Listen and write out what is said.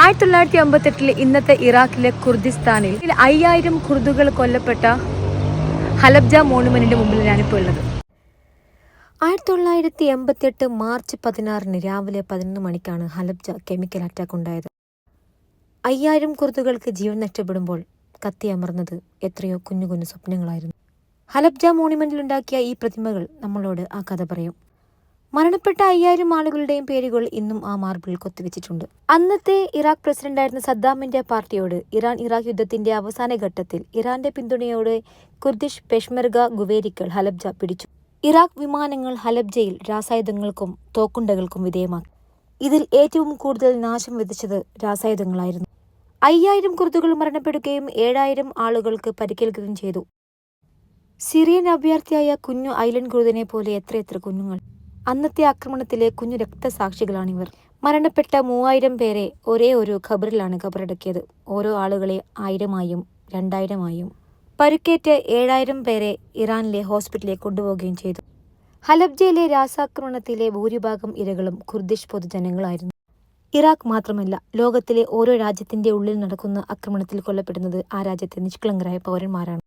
ആയിരത്തി തൊള്ളായിരത്തി അമ്പത്തെട്ടിലെ ഇന്നത്തെ ഇറാഖിലെ കുർദിസ്ഥാനിൽ അയ്യായിരം കുർദുകൾ കൊല്ലപ്പെട്ട ഹലബ്ജ മോണുമെന്റിന്റെ മുമ്പിൽ ഞാനിപ്പോൾ ഉള്ളത്. ആയിരത്തി തൊള്ളായിരത്തി എൺപത്തിയെട്ട് മാർച്ച് പതിനാറിന് രാവിലെ പതിനൊന്ന് മണിക്കാണ് ഹലബ്ജ കെമിക്കൽ അറ്റാക്ക് ഉണ്ടായത്. അയ്യായിരം കുർദുകൾക്ക് ജീവൻ നഷ്ടപ്പെടുമ്പോൾ കത്തിയമർന്നത് എത്രയോ കുഞ്ഞു കുഞ്ഞു സ്വപ്നങ്ങളായിരുന്നു. ഹലബ്ജ മോണുമെന്റിലുണ്ടാക്കിയ ഈ പ്രതിമകൾ നമ്മളോട് ആ കഥ പറയും. മരണപ്പെട്ട അയ്യായിരം ആളുകളുടെയും പേരുകൾ ഇന്നും ആ മാർബിളിൽ കൊത്തിവെച്ചിട്ടുണ്ട്. അന്നത്തെ ഇറാഖ് പ്രസിഡന്റായിരുന്ന സദ്ദാമിന്റെ പാർട്ടിയോട് ഇറാൻ ഇറാഖ് യുദ്ധത്തിന്റെ അവസാന ഘട്ടത്തിൽ ഇറാന്റെ പിന്തുണയോടെ കുർദിഷ് പെഷ്മർഗ ഗുവേരിക്കൾ ഹലബ്ജ പിടിച്ചു. ഇറാഖ് വിമാനങ്ങൾ ഹലബ്ജയിൽ രാസായുധങ്ങൾക്കും തോക്കുണ്ടകൾക്കും വിധേയമാക്കി. ഇതിൽ ഏറ്റവും കൂടുതൽ നാശം വിതച്ചത് രാസായുധങ്ങളായിരുന്നു. അയ്യായിരം കുർദുകൾ മരണപ്പെടുകയും ഏഴായിരം ആളുകൾക്ക് പരിക്കേൽക്കുകയും ചെയ്തു. സിറിയൻ അഭ്യർത്ഥിയായ കുഞ്ഞു ഐലൻഡ് കുറുദിനെ പോലെ എത്രയെത്ര കുഞ്ഞുങ്ങൾ. അന്നത്തെ ആക്രമണത്തിലെ കുഞ്ഞു രക്തസാക്ഷികളാണിവർ. മരണപ്പെട്ട മൂവായിരം പേരെ ഒരേ ഒരു ഖബറിലാണ് ഖബറടക്കിയത്. ഓരോ ആളുകളെ ആയിരമായും രണ്ടായിരമായും. പരുക്കേറ്റ് ഏഴായിരം പേരെ ഇറാനിലെ ഹോസ്പിറ്റലിലേക്ക് കൊണ്ടുപോവുകയും ചെയ്തു. ഹലബ്ജയിലെ രാസാക്രമണത്തിലെ ഭൂരിഭാഗം ഇരകളും കുർദിഷ് പൊതുജനങ്ങളായിരുന്നു. ഇറാഖ് മാത്രമല്ല ലോകത്തിലെ ഓരോ രാജ്യത്തിന്റെ ഉള്ളിൽ നടക്കുന്ന ആക്രമണത്തിൽ കൊല്ലപ്പെടുന്നത് ആ രാജ്യത്തെ നിഷ്കളങ്കരായ പൗരന്മാരാണ്.